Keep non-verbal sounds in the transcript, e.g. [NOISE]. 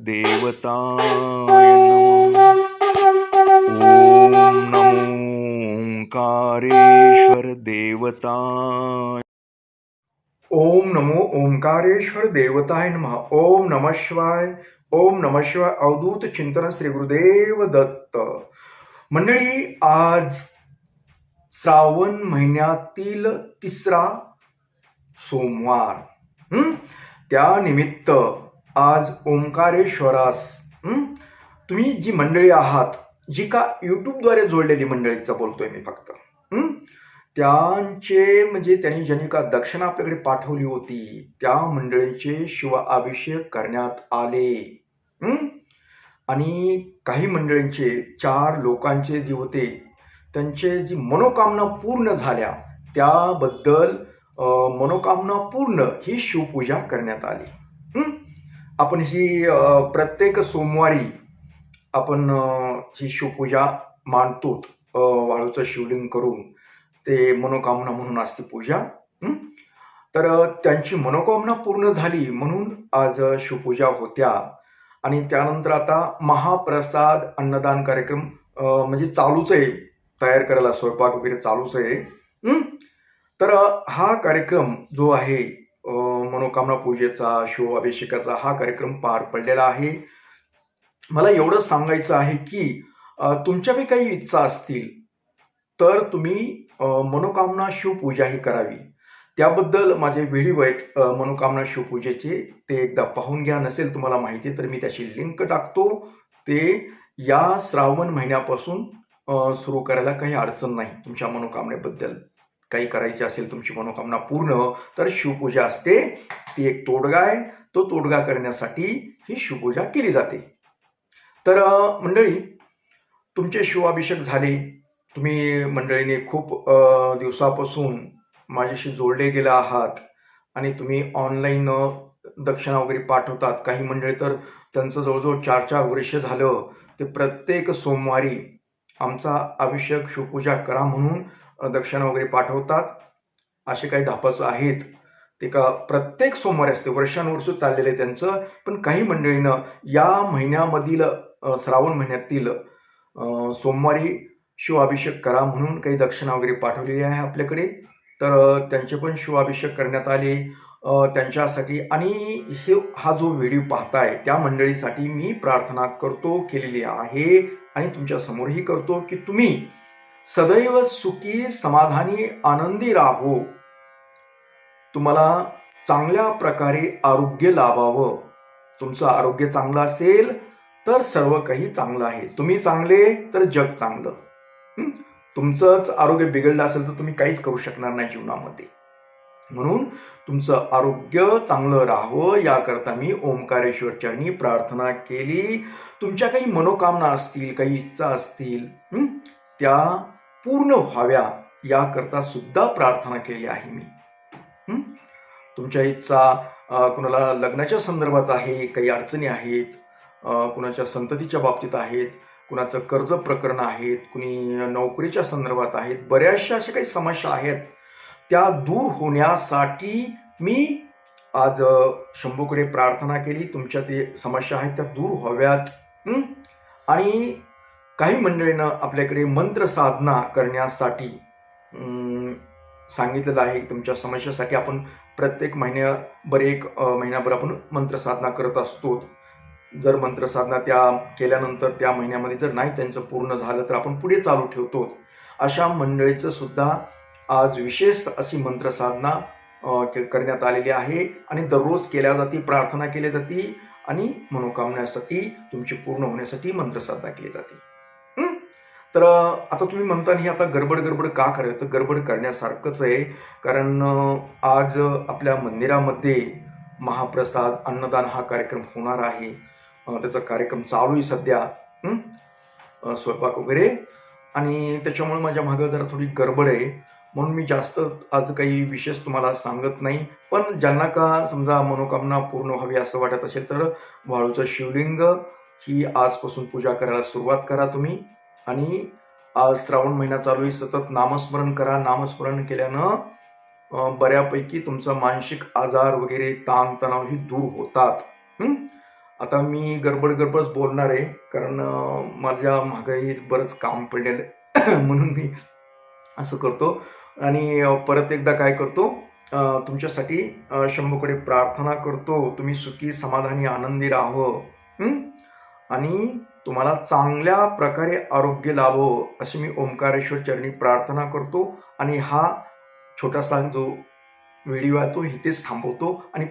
देवताय नमः। ॐ नमो ओंकारेश्वर देवताय। ओम नमो ओंकारेश्वर देवताय नमः। ओम नमः शिवाय। ओम नमः शिवाय अवधूत चिंतन श्री गुरुदेव दत्त। मंडळी आज श्रावण महिन्यातील तिसरा सोमवार त्या त्यानिमित्त आज ओंकारेश्वरास तुम्ही जी मंडळी आहात जी का यूट्यूबद्वारे जोडलेली मंडळीचं बोलतोय मी फक्त त्यांचे म्हणजे त्यांनी ज्यांनी का दक्षिणा आपल्याकडे पाठवली होती त्या मंडळींचे शिव अभिषेक करण्यात आले आणि काही मंडळींचे चार लोकांचे जे होते त्यांचे जी मनोकामना पूर्ण झाल्या त्याबद्दल मनोकामना पूर्ण ही शिवपूजा करण्यात आली आपण ही प्रत्येक सोमवारी आपण ही शिवपूजा मांडतो वाळूचं शिवलिंग करून. ते मनोकामना म्हणून असते पूजा तर त्यांची मनोकामना पूर्ण झाली म्हणून आज शिवपूजा होत्या. आणि त्यानंतर आता महाप्रसाद अन्नदान कार्यक्रम म्हणजे चालूच आहे. तयार करायला स्वयंपाक वगैरे चालूच आहे. तर हा कार्यक्रम जो आहे मनोकामना पूजेचा शिव अभिषेकाचा हा कार्यक्रम पार पडलेला आहे. मला एवढं सांगायचं आहे की तुमच्या बी काही इच्छा असतील तर तुम्ही मनोकामना शिवपूजा ही करावी. त्याबद्दल माझे व्हिडिओ आहेत मनोकामना शिवपूजेचे ते एकदा पाहून घ्या. नसेल तुम्हाला माहिती तर मी त्याची लिंक टाकतो. ते या श्रावण महिन्यापासून सुरू करायला काही अडचण नाही तुमच्या मनोकामनेबद्दल. काही करायची असेल तुमची मनोकामना पूर्ण तर शिवपूजा असते. ती एक तोडगा आहे. तो तोडगा करण्यासाठी ही शिवपूजा केली जाते. तर मंडळी तुमचे शिवाभिषेक झाले. तुम्ही मंडळीने खूप दिवसापासून माझ्याशी जोडले गेले आहात आणि तुम्ही ऑनलाईन दक्षिणा वगैरे पाठवतात. काही मंडळी तर त्यांचं जवळजवळ चार चार वर्ष झालं. ते प्रत्येक सोमवारी आमचा अभिषेक शिवपूजा करा म्हणून दक्षिणा वगैरे पाठवतात. असे काही धापस आहेत. ते का प्रत्येक सोमवारी असते. वर्षानुवर्ष चाललेलं आहे त्यांचं. पण काही मंडळीनं या महिन्यामधील श्रावण महिन्यातील सोमवारी शिवाभिषेक करा म्हणून काही दक्षिणा वगैरे पाठवलेली आहे आपल्याकडे. तर त्यांचे पण शिवाभिषेक करण्यात आले. त्यांच्यासाठी आणि हे हा जो व्हिडिओ पाहताय त्या मंडळीसाठी मी प्रार्थना करतो केलेली आहे आणि तुमच्यासमोरही करतो की तुम्ही सदैव सुखी समाधानी आनंदी राहो. तुम्हाला चांगल्या प्रकारे आरोग्य लाभावं. तुमचं आरोग्य चांगलं असेल तर सर्व काही चांगलं आहे. तुम्ही चांगले तर जग चांगलं. तुमचंच आरोग्य बिघडलं असेल तर तुम्ही काहीच करू शकणार नाही जीवनामध्ये. म्हणून तुमचं आरोग्य चांगलं राहावं याकरता मी ओंकारेश्वर प्रार्थना केली. तुमच्या काही मनोकामना असतील काही इच्छा असतील त्या पूर्ण व्हाव्या याकरता सुद्धा प्रार्थना केली आहे मी. तुमच्या इच्छा कुणाला लग्नाच्या संदर्भात आहे काही अडचणी आहेत कुणाच्या संततीच्या बाबतीत आहेत कुणाचं कर्ज प्रकरण आहेत कुणी नोकरीच्या संदर्भात आहेत बऱ्याचशा अशा काही समस्या आहेत त्या दूर होण्यासाठी मी आज शंभूकडे प्रार्थना केली. तुमच्या ते समस्या आहेत त्या दूर व्हाव्यात. आणि काही मंडळीनं आपल्याकडे मंत्र साधना करण्यासाठी सांगितलेलं आहे. तुमच्या समस्येसाठी आपण प्रत्येक महिन्याभर एक महिन्याभर आपण मंत्र साधना करत असतो. जर मंत्र साधना त्या केल्यानंतर त्या महिन्यामध्ये जर नाही त्यांचं पूर्ण झालं तर आपण पुढे चालू ठेवतो. अशा मंडळीचं सुद्धा आज विशेष अशी मंत्र साधना करण्यात आलेली आहे. आणि दररोज केल्या जाती प्रार्थना केली जाते आणि मनोकामनासाठी तुमची पूर्ण होण्यासाठी मंत्र साधना केली जाते. तर आता तुम्ही म्हणता ही आता गडबड गडबड का करायचं? तर गडबड करण्यासारखंच आहे. कारण आज आपल्या मंदिरामध्ये महाप्रसाद अन्नदान हा कार्यक्रम होणार आहे. त्याचा कार्यक्रम चालू आहे सध्या. स्वयंपाक वगैरे. आणि त्याच्यामुळे माझ्या मागं जरा थोडी गडबड आहे. म्हणून मी जास्त आज काही विशेष तुम्हाला सांगत नाही. पण ज्यांना का समजा मनोकामना पूर्ण व्हावी असं वाटत असेल तर वाळूचं शिवलिंग ही आजपासून पूजा करायला सुरुवात करा तुम्ही. आणि आज श्रावण महिना चालू आहे. सतत नामस्मरण करा. नामस्मरण केल्यानं बऱ्यापैकी तुमचा मानसिक आजार वगैरे ताण तणाव ही दूर होतात. आता मी गडबड गडबड बोलणार आहे कारण माझ्या मागेही बरंच काम पडलेलं आहे [COUGHS] म्हणून मी असं करतो. आणि परत एकदा काय करतो तुमच्यासाठी शंभूकडे प्रार्थना करतो. तुम्ही सुखी समाधानी आनंदी राहावं आणि तुम्हाला चांगल्या प्रकारे आरोग्य लाभो अशी मी ओंकारेश्वर चरणी प्रार्थना करतो. आणि हा छोटासा जो व्हिडिओ आहे तो इथेच थांबवतो. आणि